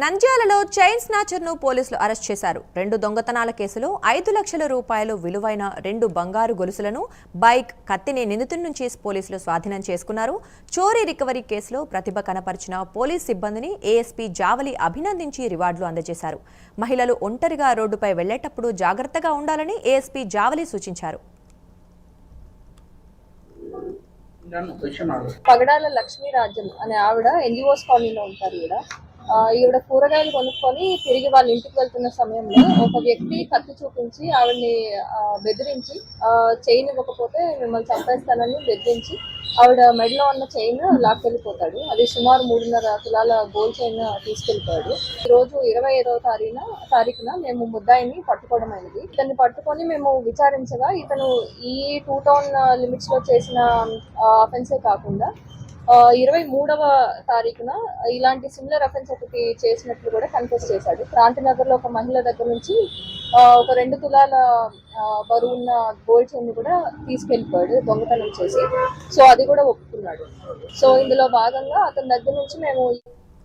నంద్యాలలో చైన్ స్నాచర్ను పోలీసులు అరెస్ట్ చేశారు. రెండు దొంగతనాల కేసులో ఐదు లక్షల రూపాయలు విలువైన రెండు బంగారు గొలుసులను బైక్ కత్తిని నిందితుడి నుంచి పోలీసులు స్వాధీనం చేసుకున్నారు. చోరీ రికవరీ కేసులో ప్రతిభ కనపరిచిన పోలీస్ సిబ్బందిని ఏఎస్పీ జావలి అభినందించి రివార్డులు అందజేశారు. మహిళలు ఒంటరిగా రోడ్డుపై వెళ్ళేటప్పుడు జాగ్రత్తగా ఉండాలని ఏఎస్పీ జావలి సూచించారు. పగడాల లక్ష్మీరాజన్ అనే ఆవిడ ఎన్జిఓస్ కాలనీలో ఉంటారు ఆ, ఈవిడ కూరగాయలు కొనుక్కొని తిరిగి వాళ్ళ ఇంటికి వెళ్తున్న సమయంలో ఒక వ్యక్తి కత్తి చూపించి ఆవిడని బెదిరించి చైన్ ఇవ్వకపోతే మిమ్మల్ని చంపేస్తానని బెదిరించి ఆవిడ మెడలో ఉన్న చైన్ లాక్కెళ్ళిపోతాడు. అది సుమారు మూడున్నర తులాల గోల్డ్ చైన్ తీసుకెళ్ళిపోయాడు. ఈ రోజు ఇరవై ఐదవ తారీఖున తారీఖున మేము ముద్దాయిని పట్టుకోవడం అయింది. ఇతన్ని పట్టుకొని మేము విచారించగా ఇతను ఈ టూ టౌన్ లిమిట్స్లో చేసిన అఫెన్సే కాకుండా ఇరవై మూడవ తారీఖున ఇలాంటి సిమిలర్ అఫెన్స్ ఒకటి చేసినట్లు కూడా కన్ఫెస్ చేశాడు. క్రాంతినగర్లో ఒక మహిళ దగ్గర నుంచి ఒక రెండు తులాల బరువు బరువున్న గోల్డ్ చైన్ కూడా తీసుకెళ్ళిపోయాడు దొంగతనం చేసి. సో అది కూడా ఒప్పుకున్నాడు. సో ఇందులో భాగంగా అతని దగ్గర నుంచి మేము